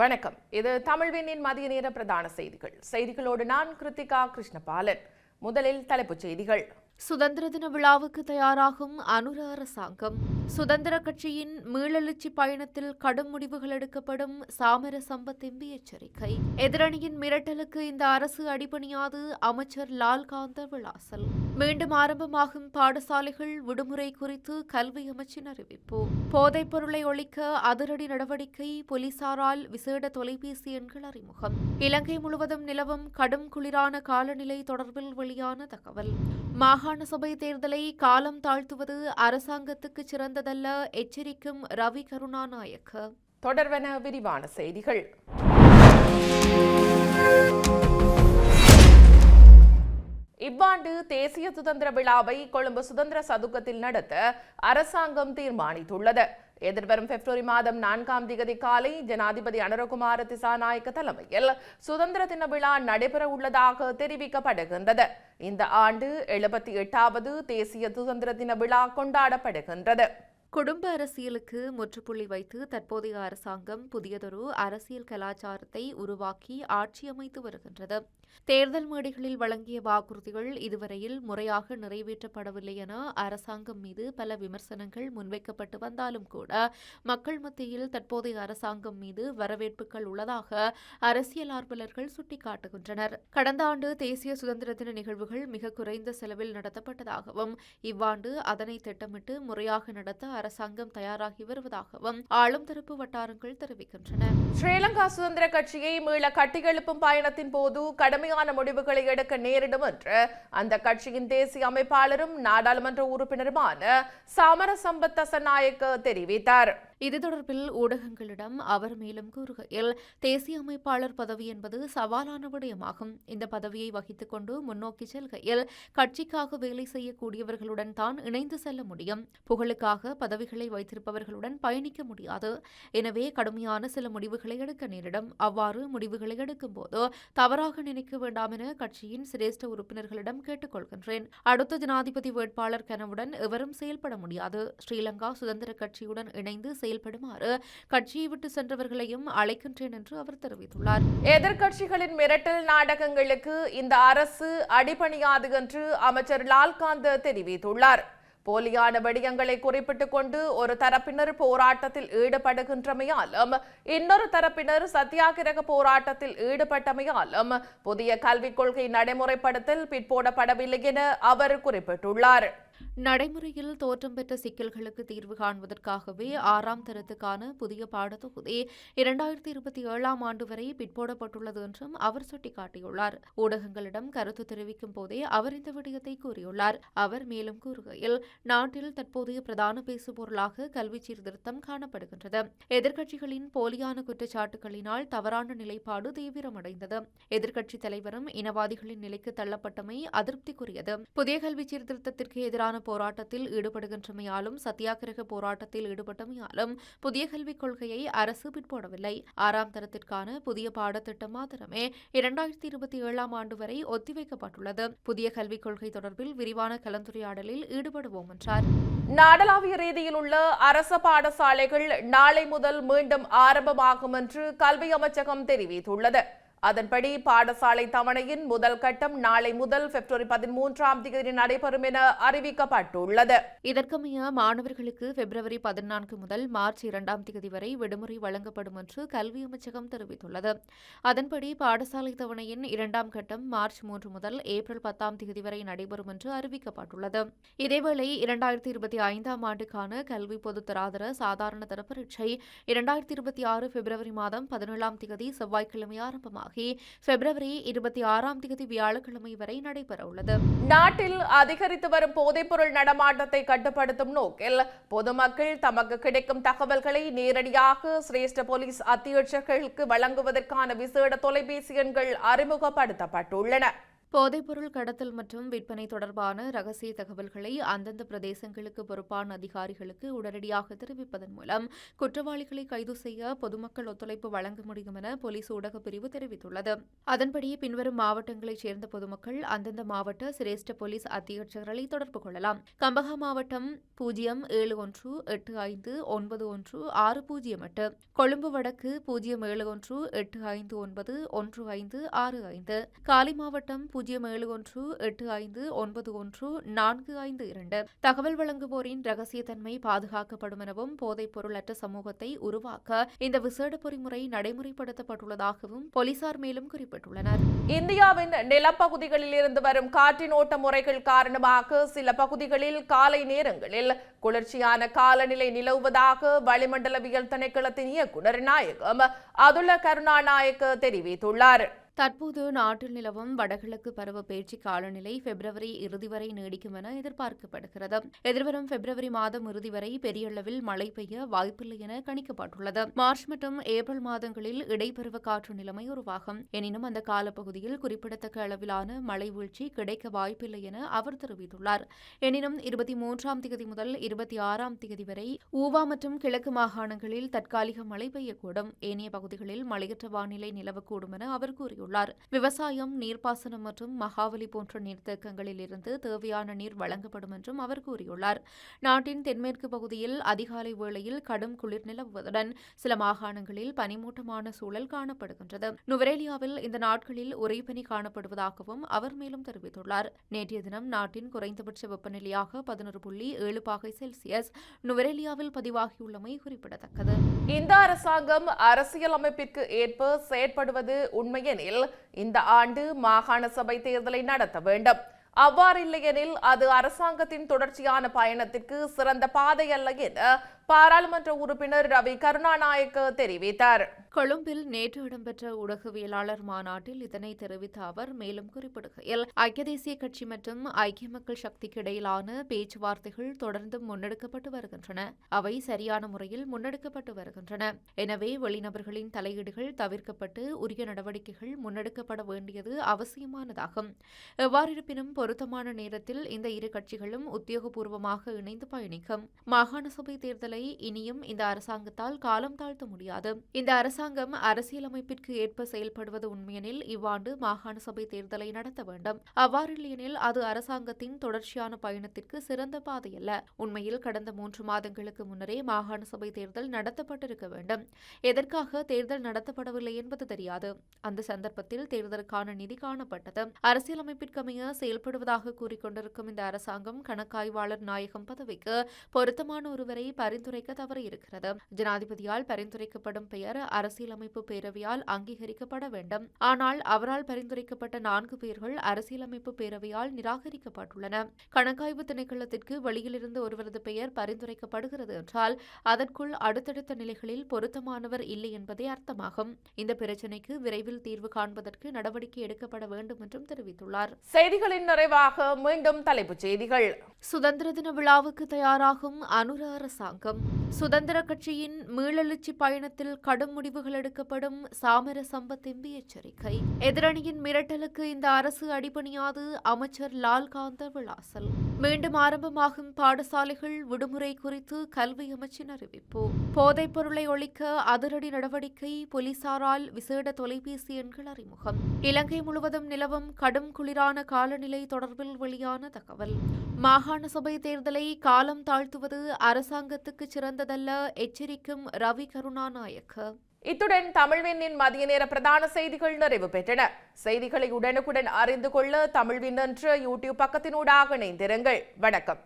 வணக்கம். இது தமிழ்வினின் மதிய நேர பிரதான செய்திகள். செய்திகளோடு நான் கிருத்திகா கிருஷ்ணபாலன். முதலில் தலைப்புச் செய்திகள். சுதந்திர தின விழாவுக்கு தயாராகும் அனுர அரசாங்கம். சுதந்திர கட்சியின் மீளெழுச்சி பயணத்தில் கடும் முடிவுகள் எடுக்கப்படும் சாமர சம்பத் எம்பி எச்சரிக்கை. எதிரணியின் மிரட்டலுக்கு இந்த அரசு அடிபணியாது அமைச்சர் லால்காந்த விளாசல். மீண்டும் ஆரம்பமாகும் பாடசாலைகள் விடுமுறை குறித்து கல்வி அமைச்சின் அறிவிப்பு. போதைப் பொருளை ஒழிக்க அதிரடி நடவடிக்கை போலீசாரால் விசேட தொலைபேசி எண்கள் அறிமுகம். இலங்கை முழுவதும் நிலவும் கடும் குளிரான காலநிலை தொடர்பில் வெளியான தகவல். மாகாண சபை தேர்தலை காலம் தாழ்த்துவது அரசாங்கத்துக்கு சிறந்த சிறந்ததல்ல எச்சரிக்கும் ரவி கருணாநாயக்க. தொடர்வன விரிவான செய்திகள். இவ்வாண்டு தேசிய சுதந்திர விழாவை கொழும்பு சுதந்திர சதுக்கத்தில் நடத்த அரசாங்கம் தீர்மானித்துள்ளது. எதிர்வரும் பிப்ரவரி மாதம் நான்காம் திகதி காலை ஜனாதிபதி அனுரகுமார திசாநாயக்க தலைமையில் சுதந்திர தின விழா நடைபெற உள்ளதாக தெரிவிக்கப்படுகின்றது. இந்த ஆண்டு எழுபத்தி எட்டாவது தேசிய சுதந்திர தின விழா கொண்டாடப்படுகின்றது. குடும்ப அரசியலுக்கு முற்றுப்புள்ளி வைத்து தற்போதைய அரசாங்கம் புதியதொரு அரசியல் கலாச்சாரத்தை உருவாக்கி ஆட்சி அமைத்து வருகின்றது. தேர்தல் மேடைகளில் வழங்கிய வாக்குறுதிகள் இதுவரையில் முறையாக நிறைவேற்றப்படவில்லை என அரசாங்கம் மீது பல விமர்சனங்கள் முன்வைக்கப்பட்டு வந்தாலும் கூட மக்கள் மத்தியில் தற்போதைய அரசாங்கம் மீது வரவேற்புகள் உள்ளதாக அரசியல் ஆர்வலர்கள் சுட்டிக்காட்டுகின்றனர். கடந்த ஆண்டு தேசிய சுதந்திர தின நிகழ்வுகள் மிக குறைந்த செலவில் நடத்தப்பட்டதாகவும் இவ்வாண்டு அதனை திட்டமிட்டு முறையாக நடத்த அரசாங்கம் தயாராகி வருவதாகவும் ஆளும் தரப்பு வட்டாரங்கள் தெரிவிக்கின்றன. ஸ்ரீலங்கா சுதந்திர கட்சியை மீள கட்டியெழுப்பும் பயணத்தின் போது கடுமையான முடிவுகளை எடுக்க நேரிடும் என்று அந்த கட்சியின் தேசிய அமைப்பாளரும் நாடாளுமன்ற உறுப்பினருமான சமரசம்பத் தசநாயக்க தெரிவித்தார். இது தொடர்பில் ஊடகங்களிடம் அவர் மேலும் கூறுகையில் தேசிய அமைப்பாளர் பதவி என்பது சவாலான விடயமாகும். இந்த பதவியை வகித்துக் கொண்டு முன்னோக்கி செல்கையில் கட்சிக்காக வேலை செய்யக்கூடியவர்களுடன் தான் இணைந்து செல்ல முடியும். புகழுக்காக பதவிகளை வைத்திருப்பவர்களுடன் பயணிக்க முடியாது. எனவே கடுமையான சில முடிவுகளை எடுக்க நேரிடும். அவ்வாறு முடிவுகளை எடுக்கும்போது தவறாக நினைக்க வேண்டாம் என கட்சியின் சிரேஷ்ட உறுப்பினர்களிடம் கேட்டுக்கொள்கின்றேன் அடுத்த ஜனாதிபதி வேட்பாளர் கனவுடன் எவரும் செயல்பட முடியாது. ஸ்ரீலங்கா சுதந்திர கட்சியுடன் இணைந்து செயல்படுமாறு கட்சியை விட்டு சென்றவர்களையும் அழைக்கின்றேன் என்று அவர் தெரிவித்துள்ளார். எதிர்க்கட்சிகளின் மிரட்டல் நாடகங்களுக்கு இந்த அரசு அடிபணியாது என்று அமைச்சர் லால்காந்த் தெரிவித்துள்ளார். போலியான விடயங்களை குறிப்பிட்டுக் கொண்டு ஒரு தரப்பினர் போராட்டத்தில் ஈடுபடுகின்றமையாலும் இன்னொரு தரப்பினர் சத்தியாகிரக போராட்டத்தில் ஈடுபட்டமையாலும் புதிய கல்விக் கொள்கை நடைமுறைப்படுத்தல் பிற்போடப்படவில்லை என அவர் குறிப்பிட்டுள்ளார். நடைமுறையில் தோற்றம் பெற்ற சிக்கல்களுக்கு தீர்வு காண்பதற்காகவே ஆறாம் தரத்துக்கான புதிய பாடத்தொகுதி இரண்டாயிரத்தி இருபத்தி ஏழாம் ஆண்டு வரை பிற்போடப்பட்டுள்ளது என்றும் அவர் சுட்டிக்காட்டியுள்ளார். ஊடகங்களிடம் கருத்து தெரிவிக்கும் போதே அவர் இந்த விடயத்தை கூறியுள்ளார். அவர் மேலும் கூறுகையில் நாட்டில் தற்போதைய பிரதான பேசுபொருளாக கல்வி சீர்திருத்தம் காணப்படுகின்றது. எதிர்க்கட்சிகளின் போலியான குற்றச்சாட்டுகளினால் தவறான நிலைப்பாடு தீவிரமடைந்தது. எதிர்க்கட்சித் தலைவரும் இனவாதிகளின் நிலைக்கு தள்ளப்பட்டமை அதிருப்திக்குரியது. புதிய கல்வி சீர்திருத்தத்திற்கு எதிரான போராட்டத்தில் ஈடுபடுகின்றமையாலும் சத்தியாகிரக போராட்டத்தில் ஈடுபட்டமையாலும் புதிய கல்விக் கொள்கையை அரசு பிற்போடவில்லை. ஆறாம் தரத்திற்கான புதிய பாடத்திட்டம் மாத்திரமே இரண்டாயிரத்தி இருபத்தி ஏழாம் ஆண்டு வரை ஒத்திவைக்கப்பட்டுள்ளது. புதிய கல்விக் கொள்கை தொடர்பில் விரிவான கலந்துரையாடலில் ஈடுபடுவோம் என்றார் நாடளாவிய ரீதியில் உள்ள அரச பாடசாலைகள் நாளை முதல் மீண்டும் ஆரம்பமாகும் என்று கல்வி அமைச்சகம் தெரிவித்துள்ளது. அதன்படி பாடசாலை தவணையின் முதல் கட்டம் நாளை முதல் பிப்ரவரி பதிமூன்றாம் தேதி நடைபெறும் என அறிவிக்கப்பட்டுள்ளது. இதற்கமைய மாணவர்களுக்கு பிப்ரவரி பதினான்கு முதல் மார்ச் இரண்டாம் தேதி வரை விடுமுறை வழங்கப்படும் என்று கல்வி அமைச்சகம் தெரிவித்துள்ளது. அதன்படி பாடசாலை தவணையின் இரண்டாம் கட்டம் மார்ச் மூன்று முதல் ஏப்ரல் பத்தாம் தேதி வரை நடைபெறும் என்று அறிவிக்கப்பட்டுள்ளது. இதேவேளை இரண்டாயிரத்தி இருபத்தி ஐந்தாம் ஆண்டுக்கான கல்வி பொது தராதர சாதாரண தர பரீட்சை இரண்டாயிரத்தி இருபத்தி ஆறு பிப்ரவரி மாதம் பதினேழாம் தேதி செவ்வாய்க்கிழமை ஆரம்பமாகும். ஆரம்பமாகி பிப்ரவரி இருபத்தி ஆறாம் தேதி வியாழக்கிழமை வரை நடைபெறவுள்ளது. நாட்டில் அதிகரித்து வரும் போதைப்பொருள் நடமாட்டத்தை கட்டுப்படுத்தும் நோக்கில் பொதுமக்கள் தமக்கு கிடைக்கும் தகவல்களை நேரடியாக சிரேஷ்ட போலீஸ் அத்தியட்சர்களுக்கு வழங்குவதற்கான விசேட தொலைபேசி எண்கள் அறிமுகப்படுத்தப்பட்டுள்ளன. போதைப்பொருள் கடத்தல் மற்றும் விற்பனை தொடர்பான ரகசிய தகவல்களை அந்தந்த பிரதேசங்களுக்கு பொறுப்பான அதிகாரிகளுக்கு உடனடியாக தெரிவிப்பதன் மூலம் குற்றவாளிகளை கைது செய்ய பொதுமக்கள் ஒத்துழைப்பு வழங்க முடியும் என போலீஸ் ஊடகப் பிரிவு தெரிவித்துள்ளது. அதன்படி பின்வரும் மாவட்டங்களைச் சேர்ந்த பொதுமக்கள் அந்தந்த மாவட்ட சிரேஷ்ட போலீஸ் அத்தியட்சகர்களை தொடர்பு கொள்ளலாம். கம்பஹா மாவட்டம் பூஜ்ஜியம் ஏழு ஒன்று எட்டு ஐந்து ஒன்பது ஒன்று ஆறு பூஜ்ஜியம் எட்டு கொழும்பு வடக்கு பூஜ்ஜியம் ஏழு ஒன்று எட்டு ஐந்து ஒன்பது ஒன்று ஐந்து ஆறு ஐந்து காலி மாவட்டம் பூஜ்ஜியம் ஏழு ஒன்று எட்டு ஐந்து ஒன்பது ஒன்று நான்கு ஐந்து இரண்டு. தகவல் வழங்குவோரின் ரகசியத்தன்மை பாதுகாக்கப்படும் எனவும் போதைப் பொருளற்ற சமூகத்தை உருவாக்க இந்த விசேட பொறிமுறை நடைமுறைப்படுத்தப்பட்டுள்ளதாகவும் போலீசார் மேலும் குறிப்பிட்டுள்ளனர். இந்தியாவின் நிலப்பகுதிகளில் இருந்து வரும் காற்றின் ஓட்ட முறைகள் காரணமாக சில பகுதிகளில் காலை நேரங்களில் குளிர்ச்சியான காலநிலை நிலவுவதாக வளிமண்டலவியல் திணைக்களத்தின் இயக்குநர் நாயகம் அதுல கருணாநாயக்க தெரிவித்துள்ளார். தற்போது நாட்டில் நிலவும் வடகிழக்கு பருவ பேச்சு காலநிலை பிப்ரவரி இறுதி வரை நீடிக்கும் என எதிர்பார்க்கப்படுகிறது. எதிர்வரும் பிப்ரவரி மாதம் இறுதி வரை பெரிய அளவில் மழை பெய்ய வாய்ப்பில்லை என கணிக்கப்பட்டுள்ளது. மார்ச் மற்றும் ஏப்ரல் மாதங்களில் இடைப்பருவ காற்று நிலைமை உருவாகும். எனினும் அந்த காலப்பகுதியில் குறிப்பிடத்தக்க அளவிலான மழை வீழ்ச்சி கிடைக்க வாய்ப்பில்லை என அவர் தெரிவித்துள்ளார். எனினும் இருபத்தி மூன்றாம் தேதி முதல் இருபத்தி ஆறாம் தேதி வரை ஊவா மற்றும் கிழக்கு மாகாணங்களில் தற்காலிக மழை பெய்யக்கூடும். ஏனைய பகுதிகளில் மழையற்ற வானிலை நிலவக்கூடும் என அவர் கூறியுள்ளார். விவசாயம் நீர்ப்பாசனம் மற்றும் மகாவலி போன்ற நீர்த்தேக்கங்களில் இருந்து தேவையான நீர் வழங்கப்படும் என்றும் அவர் கூறியுள்ளார். நாட்டின் தென்மேற்கு பகுதியில் அதிகாலை வேளையில் கடும் குளிர் நிலவுவதுடன் சில மாகாணங்களில் பனிமூட்டமான சூழல் காணப்படுகின்றது. நுவரேலியாவில் இந்த நாட்களில் உறைபனி காணப்படுவதாகவும் அவர் மேலும் தெரிவித்துள்ளார். நேற்றைய தினம் நாட்டின் குறைந்தபட்ச வெப்பநிலையாக பதினொரு புள்ளி ஏழு பாகை செல்சியஸ் நுவரேலியாவில் பதிவாகியுள்ளமை குறிப்பிடத்தக்கது. இந்த அரசாங்கம் அரசியலமைப்பிற்கு ஏற்ப செயற்படுவது உண்மையெனில் இந்த ஆண்டு மாகாண சபை தேர்தலை நடத்த வேண்டும். அவ்வாறில்லையெனில் அது அரசாங்கத்தின் தொடர்ச்சியான பயணத்திற்கு சிறந்த பாதை அல்ல என பாராளுமன்ற உறுப்பினர் ரவி கருணாநாயக்க தெரிவித்தார். கொழும்பில் நேற்று இடம்பெற்ற ஊடகவியலாளர் மாநாட்டில் இதனை தெரிவித்த அவர் மேலும் குறிப்பிடுகையில் ஐக்கிய தேசிய கட்சி மற்றும் ஐக்கிய மக்கள் சக்திக்கு இடையிலான பேச்சுவார்த்தைகள் தொடர்ந்து முன்னெடுக்கப்பட்டு வருகின்றன. அவை சரியான முறையில் முன்னெடுக்கப்பட்டு வருகின்றன. எனவே வெளிநபர்களின் தலையீடுகள் தவிர்க்கப்பட்டு உரிய நடவடிக்கைகள் முன்னெடுக்கப்பட வேண்டியது அவசியமானதாகும். எவ்வாறிருப்பினும் பொருத்தமான நேரத்தில் இந்த இரு கட்சிகளும் உத்தியோகபூர்வமாக இணைந்து பயணிக்கும். மாகாண சபை தேர்தலை இனியும் இந்த அரசாங்கத்தால் காலம் தாழ்த்த முடியாது. இந்த அரசாங்கம் அரசியலமைப்பிற்கு ஏற்ப செயல்படுவது உண்மையெனில் இவ்வாண்டு மாகாண சபை தேர்தலை நடத்த வேண்டும். அவ்வாறில்லையெனில் அது அரசாங்கத்தின் தொடர்ச்சியான பயணத்திற்கு சிறந்த பாதையல்ல உண்மையில் கடந்த மூன்று மாதங்களுக்கு முன்னரே மாகாண சபை தேர்தல் நடத்தப்பட்டிருக்க வேண்டும். எதற்காக தேர்தல் நடத்தப்படவில்லை என்பது தெரியாது. அந்த சந்தர்ப்பத்தில் தேர்தலுக்கான நிதி காணப்பட்டது. அரசியலமைப்பிற்கமைய செயல்படுவதாக கூறிக்கொண்டிருக்கும் இந்த அரசாங்கம் கணக்காய்வாளர் நாயகம் பதவிக்கு பொருத்தமான ஒருவரை பரிந்துரைக்க தவறியிருக்கிறது. ஜனாதிபதியால் பரிந்துரைக்கப்படும் பெயர் அரசியலமைப்பு பேரவையால் அங்கீகரிக்கப்பட வேண்டும். ஆனால் அவரால் பரிந்துரைக்கப்பட்ட நான்கு பேர்கள் அரசியலமைப்பு பேரவையால் நிராகரிக்கப்பட்டுள்ளன. கணக்காய்வு திணைக்களத்திற்கு வெளியிலிருந்து ஒருவரது பெயர் பரிந்துரைக்கப்படுகிறது என்றால் அதற்குள் அடுத்தடுத்த நிலைகளில் பொருத்தமானவர் இல்லை என்பதே அர்த்தமாகும். இந்த பிரச்சினைக்கு விரைவில் தீர்வு காண்பதற்கு நடவடிக்கை எடுக்கப்பட வேண்டும் என்றும் தெரிவித்துள்ளார். செய்திகளின் நிறைவாக மீண்டும் தலைப்புச் செய்திகள். சுதந்திர தின விழாவுக்கு தயாராகும் அனுர அரசாங்கம். சுதந்திர கட்சியின் மீளெழுச்சி பயணத்தில் கடும் முடிவுகள் எடுக்கப்படும் சாமர சம்பத் எம்பி எச்சரிக்கை எதிரணியின் மிரட்டலுக்கு இந்த அரசு அடிபணியாது அமைச்சர் லால்காந்த விளாசல். மீண்டும் ஆரம்பமாகும் பாடசாலைகள் விடுமுறை குறித்து கல்வி அமைச்சின் அறிவிப்பு. போதைப் பொருளை ஒழிக்க அதிரடி நடவடிக்கை போலீசாரால் விசேட தொலைபேசி எண்கள் அறிமுகம். இலங்கை முழுவதும் நிலவும் கடும் குளிரான காலநிலை தொடர்பில் வெளியான தகவல். மாகாண சபை தேர்தலை காலம் தாழ்த்துவது அரசாங்கத்துக்கு சிறந்ததல்ல எச்சரிக்கும் ரவி கருணாநாயக்க. இத்துடன் தமிழ்வினின் மதிய நேர பிரதான செய்திகள் நிறைவு பெற்றன. செய்திகளை உடனுக்குடன் அறிந்து கொள்ள தமிழ்வின் என்ற யூடியூப் பக்கத்தினூடாக இணைந்திருங்கள். வணக்கம்.